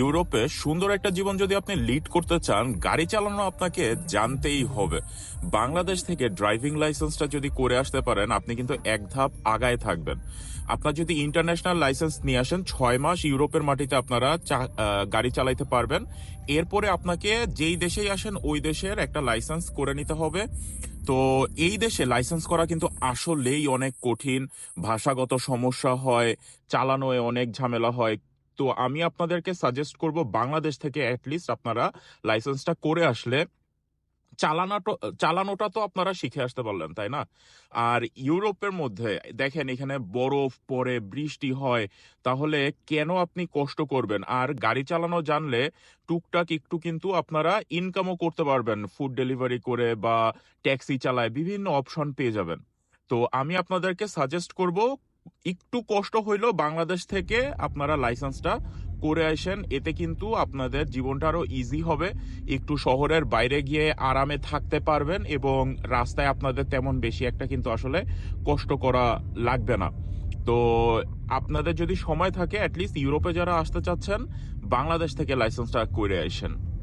ইউরোপে সুন্দর একটা জীবন যদি আপনি লিড করতে চান, গাড়ি চালানো আপনাকে জানতেই হবে। বাংলাদেশ থেকে ড্রাইভিং লাইসেন্সটা যদি করে আসতে পারেন, আপনি কিন্তু এক ধাপ আগায় থাকবেন। আপনার যদি ইন্টারন্যাশনাল লাইসেন্স নিয়ে আসেন, ছয় মাস ইউরোপের মাটিতে আপনারা গাড়ি চালাইতে পারবেন। এরপরে আপনাকে যেই দেশেই আসেন, ওই দেশের একটা লাইসেন্স করে নিতে হবে। তো এই দেশে লাইসেন্স করা কিন্তু আসলেই অনেক কঠিন। ভাষাগত সমস্যা হয়, চালানোয় অনেক ঝামেলা হয়। তো আমি আপনাদেরকে সাজেস্ট করব বাংলাদেশ থেকে অ্যাটলিস্ট আপনারা লাইসেন্সটা করে আসলে চালানোটা চালানোটা তো আপনারা শিখে আসতে পারলেন, তাই না? আর ইউরোপের মধ্যে, দেখেন এখানে বরফ পড়ে বৃষ্টি হয়, তাহলে কেন আপনি কষ্ট করবেন? আর গাড়ি চালানো জানলে টুকটাক একটু কিন্তু আপনারা ইনকামও করতে পারবেন ফুড ডেলিভারি করে বা ট্যাক্সি চালায় বিভিন্ন অপশন পেয়ে যাবেন। তো আমি আপনাদেরকে সাজেস্ট করব একটু কষ্ট হইলেও বাংলাদেশ থেকে আপনারা লাইসেন্সটা করে আসেন। এতে কিন্তু আপনাদের জীবনটা আরও ইজি হবে। একটু শহরের বাইরে গিয়ে আরামে থাকতে পারবেন এবং রাস্তায় আপনাদের তেমন বেশি একটা কিন্তু আসলে কষ্ট করা লাগবে না। তো আপনাদের যদি সময় থাকে অ্যাটলিস্ট ইউরোপে যারা আসতে চাচ্ছেন, বাংলাদেশ থেকে লাইসেন্সটা করে আসেন।